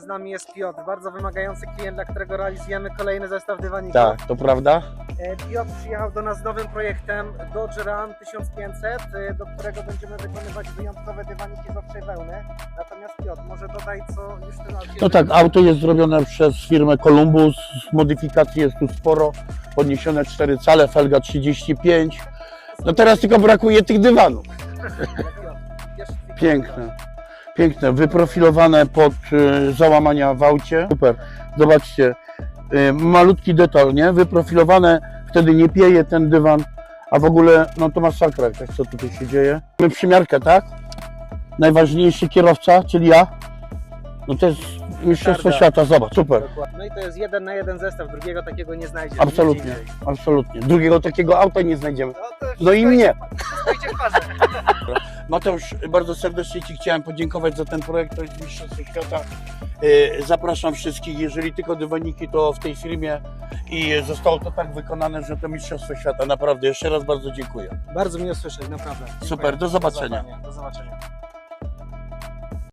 Z nami jest Piotr, bardzo wymagający klient, dla którego realizujemy kolejny zestaw dywaników. Tak, to prawda? E, Piotr przyjechał do nas z nowym projektem Dodge Ram 1500, e, do którego będziemy wykonywać wyjątkowe dywaniki z owczej wełny. Natomiast Piotr, może dodaj, co już tym aucie No tak, auto jest zrobione przez firmę Columbus, modyfikacji jest tu sporo, podniesione 4 cale, felga 35. No teraz tylko brakuje tych dywanów. Piękne, piękne, wyprofilowane pod y, załamania w aucie. Super, zobaczcie, y, malutki detal, nie? Wyprofilowane, wtedy nie pieje ten dywan, a w ogóle, no to masakra, tak co tutaj się dzieje. Mamy przymiarkę, tak? Najważniejszy kierowca, czyli ja. No to jest mistrzostwo świata, zobacz, super. Dokładnie. No i to jest jeden na jeden zestaw, drugiego takiego nie znajdziesz. Absolutnie, absolutnie. Drugiego takiego auta nie znajdziemy. No, to No i mnie. idzie w parze. Mateusz, bardzo serdecznie Ci chciałem podziękować za ten projekt, to jest Mistrzostwo Świata. Yy, Zapraszam wszystkich, jeżeli tylko dywaniki, to w tej firmie i zostało to tak wykonane, że to Mistrzostwo Świata. Naprawdę, jeszcze raz bardzo dziękuję. Bardzo miło słyszeć, naprawdę. Dziękuję. Super, do zobaczenia. Do zobaczenia.